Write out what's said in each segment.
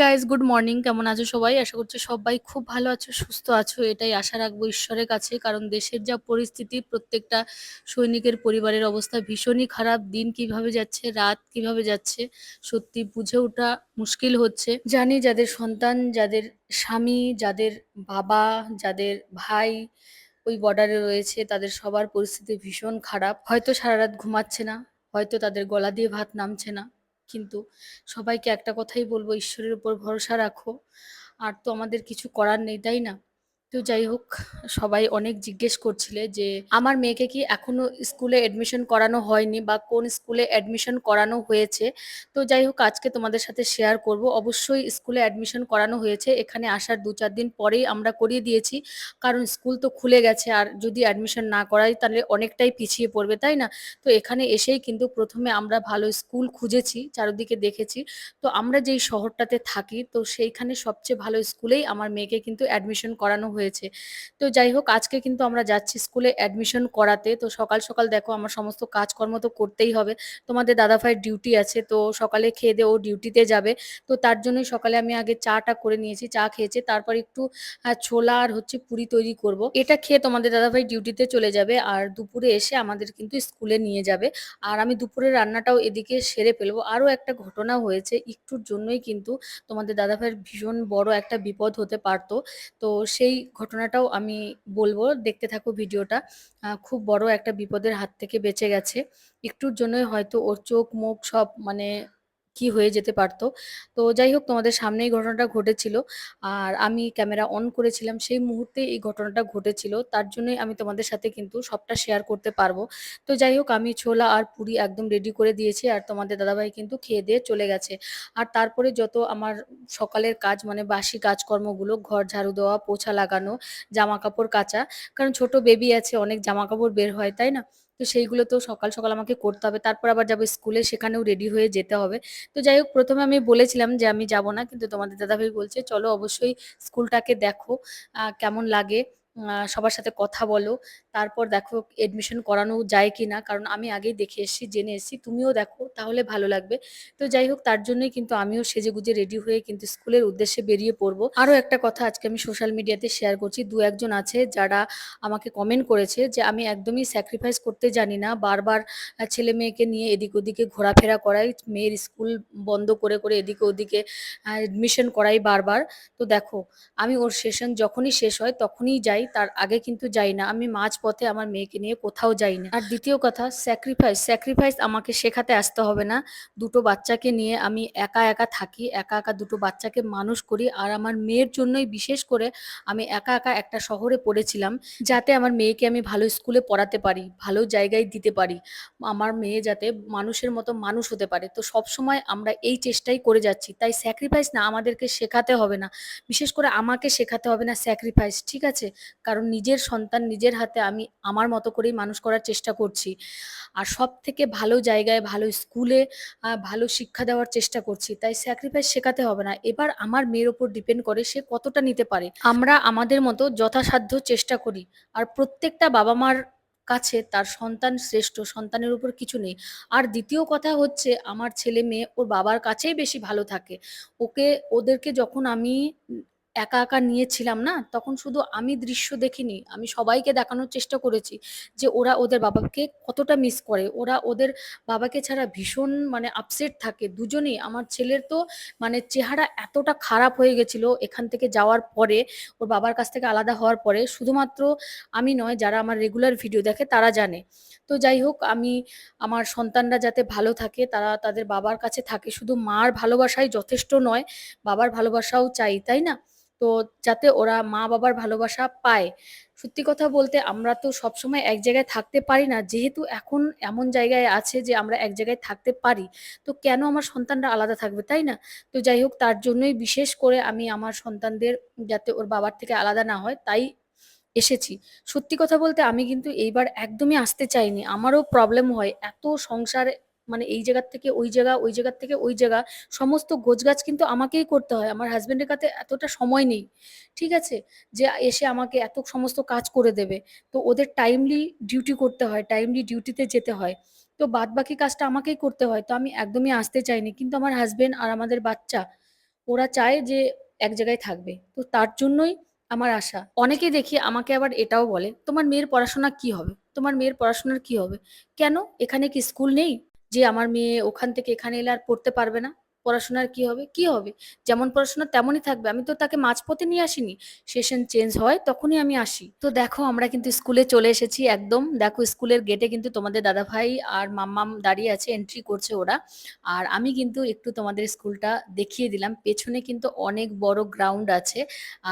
Guys good morning কেমন আছো সবাই? আশা করছি সবাই খুব ভালো আছো, সুস্থ আছো, এটাই আশা রাখব ঈশ্বরের কাছে। কারণ দেশের যা পরিস্থিতি, প্রত্যেকটা সৈনিকের পরিবারের অবস্থা ভীষণই খারাপ। দিন কীভাবে যাচ্ছে, রাত কীভাবে যাচ্ছে, সত্যি বুঝে ওঠা মুশকিল হচ্ছে। জানি যাদের সন্তান, যাদের স্বামী, যাদের বাবা, যাদের ভাই ওই বর্ডারে রয়েছে, তাদের সবার পরিস্থিতি ভীষণ খারাপ। হয়তো সারা রাত ঘুমাচ্ছে না, হয়তো তাদের গলা দিয়ে ভাত নামছে না। কিন্তু সবাইকে একটা কথাই বলব, ঈশ্বরের উপর ভরসা রাখো। আর তো আমাদের কিছু করার নেই, তাই না? তো যাই হোক, সবাই অনেক জিজ্ঞেস করছিলে যে আমার মেয়েকে কি এখনও স্কুলে এডমিশন করানো হয়নি বা কোন স্কুলে অ্যাডমিশন করানো হয়েছে? তো যাই হোক, আজকে তোমাদের সাথে শেয়ার করব। অবশ্যই স্কুলে অ্যাডমিশন করানো হয়েছে। এখানে আসার দু চার দিন পরেই আমরা করিয়ে দিয়েছি। কারণ স্কুল তো খুলে গেছে, আর যদি অ্যাডমিশন না করাই তাহলে অনেকটাই পিছিয়ে পড়বে, তাই না? তো এখানে এসেই কিন্তু প্রথমে আমরা ভালো স্কুল খুঁজেছি, চারদিকে দেখেছি। তো আমরা যেই শহরটাতে থাকি, তো সেইখানে সবচেয়ে ভালো স্কুলেই আমার মেয়েকে কিন্তু অ্যাডমিশন করানো হয়েছে। তো যাই হোক আজকে কিন্তু আমরা যাচ্ছি স্কুলে অ্যাডমিশন করাতে। তো সকাল সকাল দেখো, আমার সমস্ত কাজকর্ম তো করতেই হবে। তোমাদের দাদাভাইয়ের ডিউটি আছে, তো সকালে খেয়ে দিয়ে ও ডিউটিতে যাবে। তো তার জন্যই সকালে আমি আগে চাটা করে নিয়েছি, চা খেয়েছে। তারপর একটু ছোলা আর হচ্ছে পুরি তৈরি করব। এটা খেয়ে তোমাদের দাদাভাই ডিউটিতে চলে যাবে আর দুপুরে এসে আমাদের কিন্তু স্কুলে নিয়ে যাবে। আর আমি দুপুরে রান্নাটাও এদিকে সেরে ফেলব। আরও একটা ঘটনা হয়েছে, একটুর জন্যই কিন্তু তোমাদের দাদাভাইয়ের ভীষণ বড় একটা বিপদ হতে পারতো। তো সেই ঘটনাটাও আমি বলব, দেখতে থাকো ভিডিওটা। খুব বড় একটা বিপদের হাত থেকে বেঁচে গেছে। একটুর জন্যই হয়তো ওর চোখ, মুখ সব মানে কি হয়ে যেতে পারতো। তো যাই হোক তোমাদের সামনেই ঘটনাটা ঘটেছিল। আর আমি ক্যামেরা অন করেছিলাম, সেই মুহূর্তে এই ঘটনাটা ঘটেছিল। তার জন্যই আমি তোমাদের সাথে কিন্তু সবটা শেয়ার করতে পারব। তো যাই হোক আমি ছোলা আর পুরি একদম রেডি করে দিয়েছি আর তোমাদের দাদাভাই কিন্তু খেয়ে দিয়ে চলে গেছে। আর তারপরে যত আমার সকালের কাজ মানে বাসি কাজকর্মগুলো, ঘর ঝাড়ু দেওয়া, পোছা লাগানো জামা কাপড় কাচা, কারণ ছোট বেবি আছে, অনেক জামা কাপড় বের হয়, তাই না? তো সেইগুলো তো সকাল সকাল আমাকে করতে হবে। তারপর আবার যাব স্কুলে, সেখানেও রেডি হয়ে যেতে হবে। তো যাই হোক, প্রথমে আমি বলেছিলাম যে আমি যাব না, কিন্তু তোমাদের দাদাভাই বলছে, চলো অবশ্যই স্কুলটাকে দেখো কেমন লাগে? সবার সাথে কথা বলো। তারপর দেখো এডমিশন করানো যায় কি না কারণ আমি আগেই দেখে এসেছি, জেনে এসেছি। তুমিও দেখো, তাহলে ভালো লাগবে। তো যাই হোক, তার জন্যই কিন্তু আমিও সেজে গুজে রেডি হয়ে কিন্তু স্কুলের উদ্দেশ্যে বেরিয়ে পড়ব। আরও একটা কথা আজকে আমি সোশ্যাল মিডিয়াতে শেয়ার করছি। দু একজন আছে যারা আমাকে কমেন্ট করেছে যে, আমি একদমই স্যাক্রিফাইস করতে জানি না। বারবার ছেলে মেয়েকে নিয়ে এদিক ওদিকে ঘোরাফেরা করাই, মেয়ের স্কুল বন্ধ করে করে এদিকে ওদিকে এডমিশন করাই বারবার। তো দেখো, আমি ওর সেশন যখনই শেষ হয় তখনই যাই। তার আগে কিন্তু যাই না। আমি মাঝ পথে আমার মেয়েকে নিয়ে কোথাও যাই না। আর দ্বিতীয় কথা স্যাক্রিফাইস স্যাক্রিফাইস আমাকে শেখাতে আসতে হবে না। দুটো বাচ্চাকে নিয়ে আমি একা একা থাকি, একা একা দুটো বাচ্চাকে মানুষ করি। আর আমার মেয়ের জন্যই বিশেষ করে আমি একা একা একটা শহরে পড়েছিলাম, যাতে আমার মেয়েকে আমি ভালো স্কুলে পড়াতে পারি, ভালো জায়গায় দিতে পারি। আমার মেয়ে যাতে মানুষের মতো মানুষ হতে পারে। তো সব সময় আমরা এই চেষ্টাই করে যাচ্ছি। তাই স্যাক্রিফাইস না আমাদেরকে শেখাতে হবে না। বিশেষ করে আমাকে শেখাতে হবে না স্যাক্রিফাইস ঠিক আছে? কারণ নিজের সন্তান নিজের হাতে আমি আমার মতো করেই মানুষ করার চেষ্টা করছি। আর সব থেকে ভালো জায়গায়, ভালো স্কুলে ভালো শিক্ষা দেওয়ার চেষ্টা করছি। তাই স্যাক্রিফাইস শেখাতে হবে না। এবার আমার মেয়ের ওপর ডিপেন্ড করে সে কতটা নিতে পারে। আমরা আমাদের মতো যথাসাধ্য চেষ্টা করি। আর প্রত্যেকটা বাবা মার কাছে তার সন্তান শ্রেষ্ঠ, সন্তানের উপর কিছু নেই। আর দ্বিতীয় কথা হচ্ছে, আমার ছেলে মেয়ে ওর বাবার কাছেই বেশি ভালো থাকে। ওকে, ওদেরকে যখন আমি একা একা নিয়েছিলাম না, তখন শুধু আমি দৃশ্য দেখিনি, আমি সবাইকে দেখানোর চেষ্টা করেছি যে ওরা ওদের বাবাকে কতটা মিস করে। ওরা ওদের বাবাকে ছাড়া ভীষণ মানে আপসেট থাকে। দুজনেই, আমার ছেলের তো মানে চেহারা এতটা খারাপ হয়ে গেছিল এখান থেকে যাওয়ার পরে, ওর বাবার কাছ থেকে আলাদা হওয়ার পরে, শুধুমাত্র আমি নয়, যারা আমার রেগুলার ভিডিও দেখে তারা জানে। তো যাই হোক, আমি আমার সন্তানরা যাতে ভালো থাকে, তারা তাদের বাবার কাছে থাকে। শুধু মার ভালোবাসাই যথেষ্ট নয়, বাবার ভালোবাসাও চাই, তাই না? তো যাতে ওরা মা বাবার ভালোবাসা পায়। সত্যি কথা বলতে আমরা তো সবসময় এক জায়গায় থাকতে পারি না। যেহেতু এখন এমন জায়গায় আছে যে আমরা এক জায়গায় থাকতে পারি, তো কেন আমার সন্তানরা আলাদা থাকবে, তাই না? তো যাই হোক, তার জন্যই বিশেষ করে আমি আমার সন্তানদের যাতে ওর বাবার থেকে আলাদা না হয়, তাই এসেছি। সত্যি কথা বলতে আমি কিন্তু এইবার একদমই আসতে চাইনি। আমারও প্রবলেম হয় এত সংসারে মানে এই জায়গার থেকে ওই জায়গা, ওই জায়গার থেকে ওই জায়গা, সমস্ত গোছগাছ কিন্তু আমাকেই করতে হয়। আমার হাজবেন্ডের কাছে এতটা সময় নেই, ঠিক আছে? যে এসে আমাকে এত সমস্ত কাজ করে দেবে। তো ওদের টাইমলি ডিউটি করতে হয় টাইমলি ডিউটিতে যেতে হয়। তো বাদ বাকি কাজটা আমাকেই করতে হয়। তো আমি একদমই আসতে চাইনি। কিন্তু আমার হাজবেন্ড আর আমাদের বাচ্চা, ওরা চায় যে এক জায়গায় থাকবে। তো তার জন্যই আমার আশা। অনেকেই দেখি আমাকে আবার এটাও বলে, তোমার মেয়ের পড়াশোনা কি হবে? তোমার মেয়ের পড়াশোনার কি হবে? কেন? এখানে কি স্কুল নেই? যে আমার মেয়ে ওখান থেকে এখানে এলে আর পড়তে পারবে না। পড়াশোনার কি হবে? কি হবে? যেমন পড়াশোনা তেমনই থাকবে। আমি তো তাকে মাঝপথে নিয়ে আসিনি। সেশন চেঞ্জ হয়, তখনই আমি আসি। তো দেখো, আমরা কিন্তু স্কুলে চলে এসেছি একদম। দেখো, স্কুলের গেটে কিন্তু তোমাদের দাদাভাই আর মাম্মাম দাঁড়িয়ে আছে এন্ট্রি করছে ওরা। আর আমি কিন্তু একটু তোমাদের স্কুলটা দেখিয়ে দিলাম। পেছনে কিন্তু অনেক বড় গ্রাউন্ড আছে।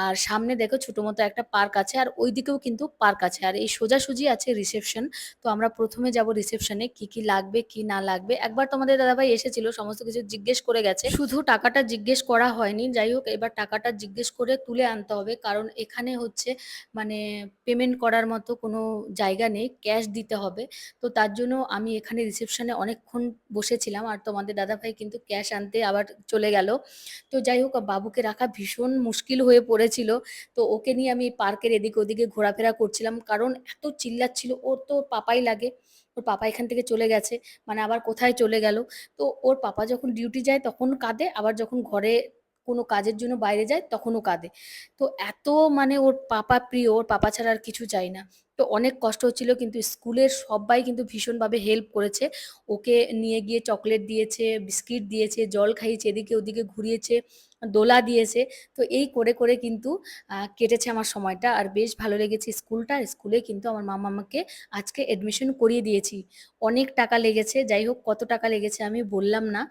আর সামনে দেখো ছোট মতো একটা পার্ক আছে। আর ওইদিকেও কিন্তু পার্ক আছে। আর এই সোজাসুজি আছে রিসেপশন তো আমরা প্রথমে যাব রিসেপশনে কি কি লাগবে, কি না লাগবে। একবার তোমাদের দাদাভাই এসেছিল, সমস্ত কিছু জিজ্ঞেস করে গেছে। শুধু টাকাটা জিজ্ঞেস করা হয়নি। যাই হোক, এবার টাকাটা জিজ্ঞেস করে তুলে আনতে হবে। কারণ এখানে হচ্ছে মানে পেমেন্ট করার মতো কোনো জায়গা নেই। ক্যাশ দিতে হবে। তো তার জন্য আমি এখানে রিসেপশনে অনেকক্ষণ বসেছিলাম। আর তোমাদের দাদাভাই কিন্তু ক্যাশ আনতে আবার চলে গেল। তো যাই হোক, বাবুকে রাখা ভীষণ মুশকিল হয়ে পড়েছিল। তো ওকে নিয়ে আমি পার্কের এদিক ওদিকে ঘোরাফেরা করছিলাম। কারণ এত চিল্লাচ্ছিল, ওর তো পাপাই লাগে। ওর পাপা এখান থেকে চলে গেছে মানে আবার কোথায় চলে গেল? তো ওর পাপা যখন ডিউটি যায় তখন কাঁদে, আবার যখন ঘরে কোনো কাজের জন্য বাইরে যায় তখনও কাঁদে। তো এত মানে ওর পাপা প্রিয়, ওর পাপা ছাড়া আর কিছু চাই না। তো অনেক কষ্ট হচ্ছিল, কিন্তু স্কুলের সবাই কিন্তু ভীষণভাবে হেল্প করেছে। ওকে নিয়ে গিয়ে চকলেট দিয়েছে বিস্কিট দিয়েছে, জল খাইয়েছে, এদিকে ওদিকে ঘুরিয়েছে, দোলা দিয়েছে। তো এই করে করে কিন্তু কেটেছে আমার সময়টা। আর বেশ ভালো লেগেছে স্কুলটা। স্কুলে কিন্তু আমার মামা আমাকে আজকে অ্যাডমিশন করিয়ে দিয়েছি। অনেক টাকা লেগেছে। যাই হোক, কত টাকা লেগেছে আমি বললাম না।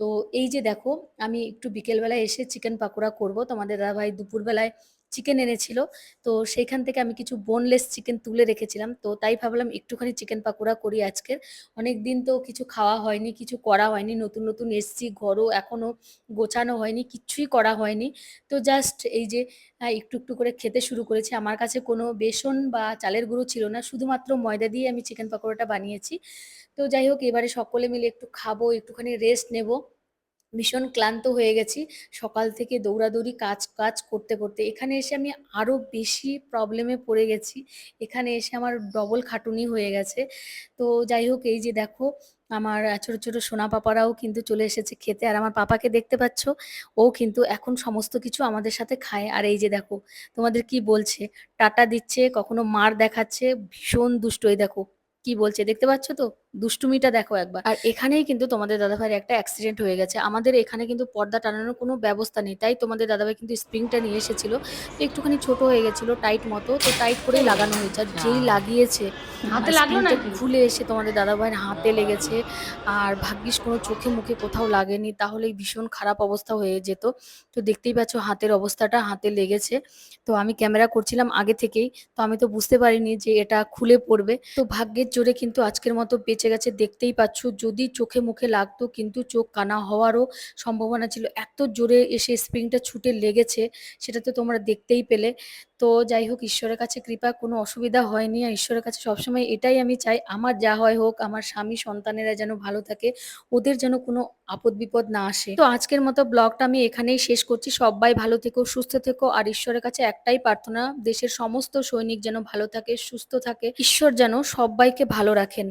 তো এই যে দেখো, আমি একটু বিকেলবেলায় এসে চিকেন পাকোড়া করব। তোমাদের দাদাভাই দুপুরবেলায় চিকেন এনেছিল। তো সেইখান থেকে আমি কিছু বোনলেস চিকেন তুলে রেখেছিলাম। তো তাই ভাবলাম একটুখানি চিকেন পাকোড়া করি আজকের। অনেক দিন তো কিছু খাওয়া হয়নি, কিছু করা হয়নি, নতুন নতুন এসছি, ঘরও এখনও গোছানো হয়নি কিচ্ছুই করা হয়নি। তো জাস্ট এই যে একটু একটু করে খেতে শুরু করেছি। আমার কাছে কোনো বেসন বা চালের গুঁড়ো ছিল না, শুধুমাত্র ময়দা দিয়ে আমি চিকেন পাকোড়াটা বানিয়েছি। তো যাই হোক, এবারে সকলে মিলে একটু খাব, একটুখানি রেস্ট নেব। ভীষণ ক্লান্ত হয়ে গেছি। সকাল থেকে দৌড়াদৌড়ি কাজ কাজ করতে করতে। এখানে এসে আমি আরও বেশি প্রবলেমে পড়ে গেছি। এখানে এসে আমার ডবল খাটুনি হয়ে গেছে। তো যাই হোক, এই যে দেখো, আমার ছোট ছোট সোনা পাপারাও কিন্তু চলে এসেছে খেতে। আর আমার পাপাকে দেখতে পাচ্ছ, ও কিন্তু এখন সমস্ত কিছু আমাদের সাথে খায়। আর এই যে দেখো, তোমাদের কি বলছে? টাটা দিচ্ছে, কখনো মার দেখাচ্ছে, ভীষণ দুষ্ট এই দেখো, কি বলছে, দেখতে পাচ্ছ তো? দুষ্টুমিটা দেখো একবার। আর এখানেই কিন্তু তোমাদের দাদাভাইয়ের একটা অ্যাক্সিডেন্ট হয়ে গেছে। আমাদের এখানে কিন্তু পর্দা টানানোর কোনো ব্যবস্থা নেই। তাই তোমাদের দাদাভাই কিন্তু স্প্রিংটা নিয়ে এসেছিল। তো একটুখানি ছোট হয়ে গেছিল টাইট মতো। তো টাইট করেই লাগানো হয়েছে। আর যেই লাগিয়েছে হাতে লাগল না? খুলে এসে তোমাদের দাদাভাইয়ের হাতে লেগেছে। আর ভাগ্যিস কোনো চোখে মুখে কোথাও লাগেনি। তাহলেই ভীষণ খারাপ অবস্থা হয়ে যেত। তো দেখতেই পাচ্ছ হাতের অবস্থাটা হাতে লেগেছে। তো আমি ক্যামেরা করছিলাম আগে থেকেই। তো আমি তো বুঝতে পারিনি যে এটা খুলে পড়বে। তো ভাগ্যের জোরে কিন্তু আজকের মতো বেঁচে গেছে, দেখতেই পাচ্ছ। যদি চোখে মুখে লাগতো কিন্তু চোখ কানা হওয়ারও সম্ভাবনা ছিল। এত জোরে এসে স্প্রিংটা ছুটে লেগেছে, সেটা তো তোমরা দেখতেই পেলে। তো যাই হোক, ঈশ্বরের কাছে কৃপা, কোনো অসুবিধা হয়নি। আর ঈশ্বরের কাছে সবসময় এটাই আমি চাই, আমার যা হয় হোক, আমার স্বামী, সন্তানেরা যেন ভালো থাকে, ওদের যেন কোনো আপদ বিপদ না আসে। তো আজকের মতো ব্লগটা আমি এখানেই শেষ করছি। সবাই ভালো থেকো, সুস্থ থেকো। আর ঈশ্বরের কাছে একটাই প্রার্থনা, দেশের সমস্ত সৈনিক যেন ভালো থাকে, সুস্থ থাকে। ঈশ্বর যেন সবাইকে ভালো রাখেন।